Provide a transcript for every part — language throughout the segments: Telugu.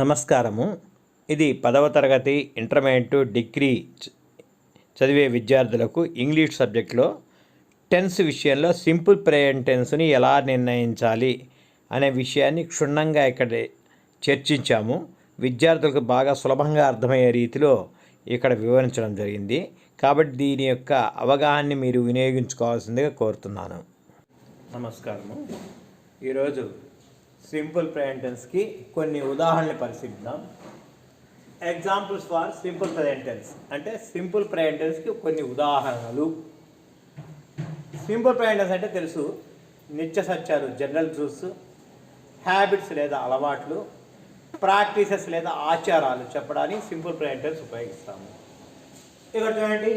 నమస్కారము. ఇది పదవ తరగతి ఇంటర్మీడియట్ డిగ్రీ చదివే విద్యార్థులకు ఇంగ్లీష్ సబ్జెక్ట్లో టెన్స్ విషయంలో సింపుల్ ప్రేయర్ టెన్స్ని ఎలా నిర్ణయించాలి అనే విషయాన్ని క్షుణ్ణంగా ఇక్కడ చర్చించాము. విద్యార్థులకు బాగా సులభంగా అర్థమయ్యే రీతిలో ఇక్కడ వివరించడం జరిగింది. కాబట్టి దీని యొక్క అవగాహనని మీరు వినియోగించుకోవాల్సిందిగా కోరుతున్నాను. నమస్కారము. ఈరోజు సింపుల్ ప్రెజెంటెన్స్కి కొన్ని ఉదాహరణలు పరిశీలిద్దాం. Examples for simple present tense అంటే సింపుల్ ప్రెజెంటెన్స్కి కొన్ని ఉదాహరణలు. సింపుల్ ప్రెజెంటెన్స్ అంటే తెలుసు నిత్య సత్యాలు జనరల్ జ్యూస్ హ్యాబిట్స్ లేదా అలవాట్లు ప్రాక్టీసెస్ లేదా ఆచారాలు చెప్పడానికి సింపుల్ ప్రెజెంటెన్స్ ఉపయోగిస్తాము. ఇక్కడ చూడండి.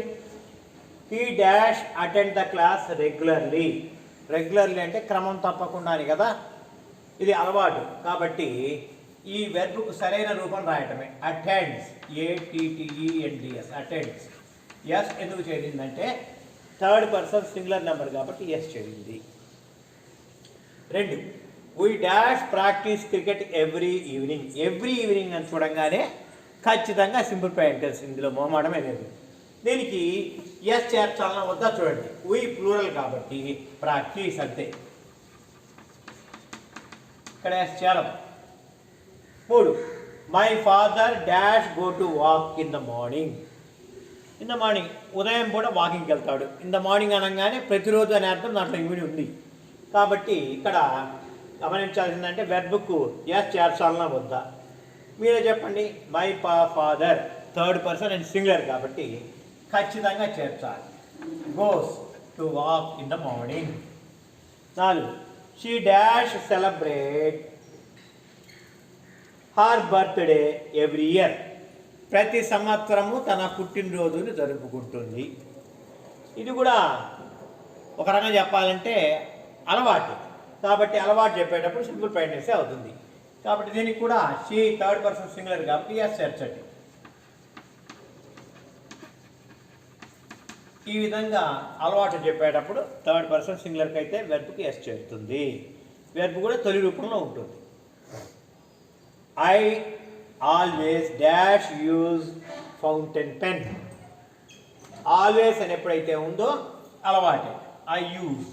ఈ dash attend the class regularly regularly అంటే క్రమం తప్పకుండా అని కదా. ఇది అలవాటు. కాబట్టి ఈ వెర్బ్కు సరైన రూపం రాయటమే. అటెండ్స్ ఏటీటీఈఎన్డిఎస్ అటెండ్స్ ఎస్ ఎందుకు చేరిందంటే థర్డ్ పర్సన్ సింగులర్ నెంబర్ కాబట్టి ఎస్ చేరింది. రెండు. We dash practice cricket every evening every evening అని చూడంగానే ఖచ్చితంగా సింపుల్ ప్యారెంటర్స్ ఇందులో మొహమాటమే లేదు. దీనికి ఎస్ చేర్చాలన్నా వద్దా చూడండి. వీ ప్లూరల్ కాబట్టి ప్రాక్టీస్ అంతే. ఇక్కడ ఎస్ చేరం మూడు. My father dash go to walk in the morning in the morning ఉదయం కూడా వాకింగ్కి వెళ్తాడు. ఇన్ ద మార్నింగ్ అనగానే ప్రతిరోజు అనే అర్థం దాంట్లో ఇమిడి ఉంది. కాబట్టి ఇక్కడ గమనించాల్సిందంటే వెర్బుక్ ఎస్ చేర్చాలన్నా వద్దా? మీరే చెప్పండి. మై పా father third person and singular కాబట్టి ఖచ్చితంగా చేర్చాలి. Goes to walk in the morning నాలుగు. She dash celebrate her birthday every year ప్రతి సంవత్సరము తన పుట్టినరోజుని జరుపుకుంటుంది. ఇది కూడా ఒక రకంగా చెప్పాలంటే అలవాటు. కాబట్టి అలవాటు చెప్పేటప్పుడు సింపుల్ ప్రైనెస్ అవుతుంది. కాబట్టి దీనికి కూడా షీ థర్డ్ పర్సన్ సింగులర్ కాబట్టి ఎస్ చేర్చండి ఈ విధంగా అలవాటు చెప్పేటప్పుడు థర్డ్ పర్సన్ సింగులర్కి అయితే వెర్బ్కి ఎస్ చేరుతుంది. వెర్బ్ కూడా తొలి రూపంలో ఉంటుంది. I always dash use fountain pen always అని ఎప్పుడైతే ఉందో అలవాటే. I use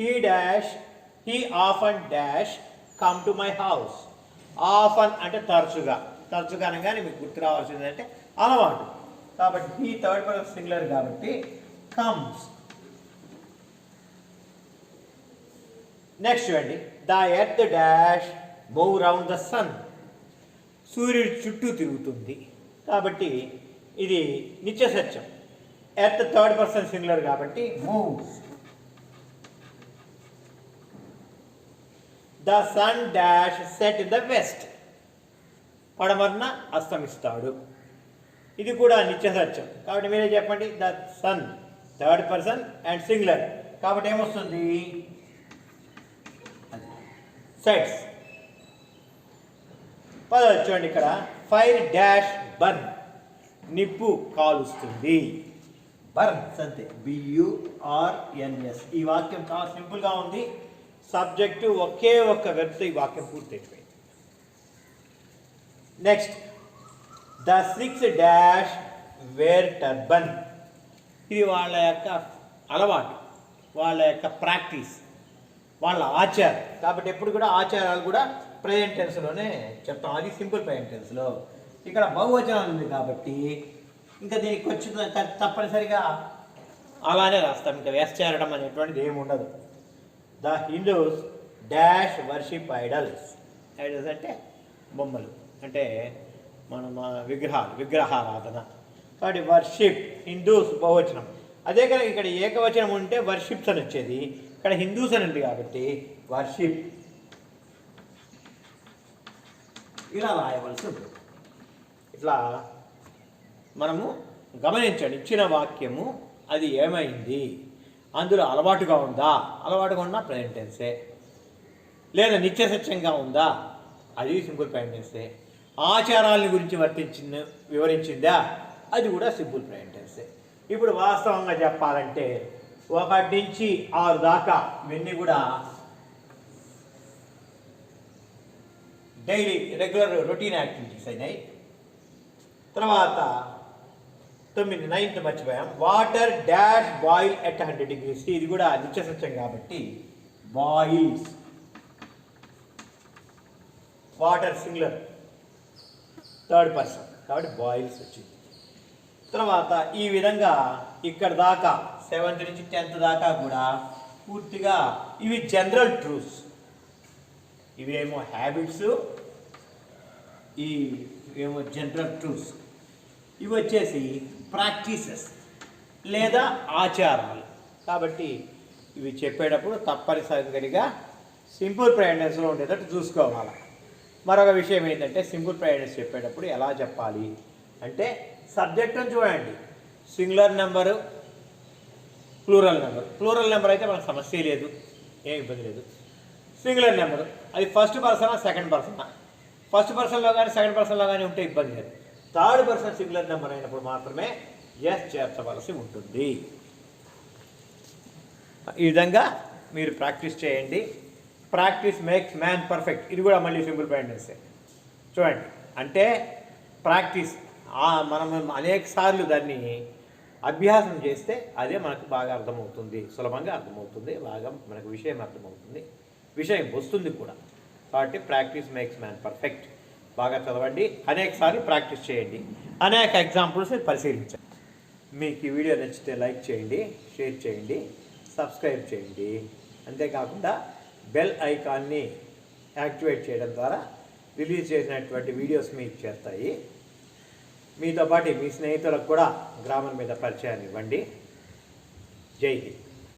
he dash he often dash come to my house often అంటే తరచుగా. తరచుగా అనగానే మీకు గుర్తు రావాల్సింది అంటే అలవాటు. కాబట్టి హీ థర్డ్ పర్సన్ సింగులర్ కాబట్టి కమ్స్ నెక్స్ట్ చూడండి. The earth dash move round the sun సూర్యుడి చుట్టూ తిరుగుతుంది. కాబట్టి ఇది నిత్య సత్యం. ఎర్త్ థర్డ్ పర్సన్ సింగులర్ కాబట్టి moves the sun dash set in the west పడమరన అస్తమిస్తాడు. ఇది కూడా నిత్య సత్యం కాబట్టి మీరే చెప్పండి? The sun third person and singular. కాబట్టి ఏమొస్తుంది? సెట్స్. పదవి చూడండి ఇక్కడ. Fire dash burn. నిప్పు కాలుస్తుంది. బర్న్ అంతే బియుఆర్ఎన్ఎస్ ఈ వాక్యం చాలా సింపుల్గా ఉంది. సబ్జెక్టు ఒకే ఒక్క వెబ్తో ఈ వాక్యం పూర్తయిపోయింది. Next the Sikhs dash wear turban. ఇది వాళ్ళ యొక్క అలవాటు వాళ్ళ యొక్క ప్రాక్టీస్ వాళ్ళ ఆచారం. కాబట్టి ఎప్పుడు కూడా ఆచారాలు కూడా ప్రజెంట్ టెన్స్లోనే చెప్తాం. అది సింపుల్ ప్రజెంట్ టెన్స్లో. ఇక్కడ బహువచనం ఉంది కాబట్టి ఇంకా దీనికి వచ్చిన తప్పనిసరిగా అలానే రాస్తాం. ఇంకా వేస్ట్ చేరడం అనేటువంటిది ఏమి ఉండదు. The Hindus dash worship idols. Idols అంటే బొమ్మలు. అంటే మనం విగ్రహాలు విగ్రహారాధన. కాబట్టి వర్షిప్ హిందూస్ బహువచనం. అదే కనుక ఇక్కడ ఏకవచనం ఉంటే వర్షిప్స్ అని వచ్చేది. ఇక్కడ హిందూస్ అని ఉంది కాబట్టి వర్షిప్. ఇలా రాయవలసి ఉంటుంది ఇట్లా మనము గమనించండి. ఇచ్చిన వాక్యము అది ఏమైంది? అందులో అలవాటుగా ఉందా? అలవాటుగా ఉన్నా ప్రజెంటెన్సే లేదా నిత్య సత్యంగా ఉందా? అది సింపుల్ పెయింటెన్సే ఆచారాలని గురించి వర్తించింది వివరించిందా? అది కూడా సింపుల్ ప్రజెంట్ టెన్సే ఇప్పుడు వాస్తవంగా చెప్పాలంటే ఒకటి నుంచి ఆరు దాకా ఇవన్నీ కూడా డైలీ రెగ్యులర్ రొటీన్ యాక్టివిటీస్ అయినాయి. తర్వాత తొమ్మిది నైన్త్ మర్చిపోయాం. Water dash boil at hundred degrees ఇది కూడా నిత్య సత్యం కాబట్టి boils water singular third person. కాబట్టి బాయిల్స్ వచ్చింది. తర్వాత ఈ విధంగా ఇక్కడ దాకా సెవెంత్ నుంచి టెన్త్ దాకా కూడా పూర్తిగా ఇవి జనరల్ ట్రూస్. ఇవేమో హ్యాబిట్స్ ఈ ఏమో జనరల్ ట్రూస్. ఇవి వచ్చేసి ప్రాక్టీసెస్ లేదా ఆచారాలు. కాబట్టి ఇవి చెప్పేటప్పుడు తప్పనిసరిగా సింపుల్ ప్రయాణంలో ఉండేటట్టు చూసుకోవాలి. మరొక విషయం ఏంటంటే సింపుల్ ప్రైడెన్స్ చెప్పేటప్పుడు ఎలా చెప్పాలి అంటే సబ్జెక్టును చూడండి. Singular number plural number. Plural number అయితే మనకు సమస్య లేదు ఏం ఇబ్బంది లేదు. సింగులర్ నెంబర్ అది ఫస్ట్ పర్సనా సెకండ్ పర్సనా? ఫస్ట్ పర్సన్లో కానీ సెకండ్ పర్సన్లో కానీ ఉంటే ఇబ్బంది లేదు. థర్డ్ పర్సన్ సింగులర్ నెంబర్ అయినప్పుడు మాత్రమే ఎస్ చేర్చవలసి ఉంటుంది. ఈ విధంగా మీరు ప్రాక్టీస్ చేయండి. Practice makes man perfect. ఇది కూడా మళ్ళీ సింపుల్ ప్యాంటెన్సే చూడండి. అంటే ప్రాక్టీస్ మనం అనేక సార్లు దాన్ని అభ్యాసం చేస్తే అదే మనకు బాగా అర్థమవుతుంది. సులభంగా అర్థమవుతుంది. బాగా మనకు విషయం అర్థమవుతుంది. విషయం వస్తుంది కూడా. కాబట్టి ప్రాక్టీస్ మేక్స్ మ్యాన్ పర్ఫెక్ట్. బాగా చదవండి. అనేక సార్లు ప్రాక్టీస్ చేయండి. అనేక ఎగ్జాంపుల్స్ పరిశీలించండి. మీకు ఈ వీడియో నచ్చితే లైక్ చేయండి షేర్ చేయండి సబ్స్క్రైబ్ చేయండి. అంతేకాకుండా బెల్ ఐకాన్ని యాక్టివేట్ చేయడం ద్వారా రిలీజ్ చేసినటువంటి వీడియోస్ మీకు చేస్తాయి. మీతో పాటు మీ స్నేహితులకు కూడా గ్రామం మీద పరిచయాన్ని ఇవ్వండి. జై హింద్.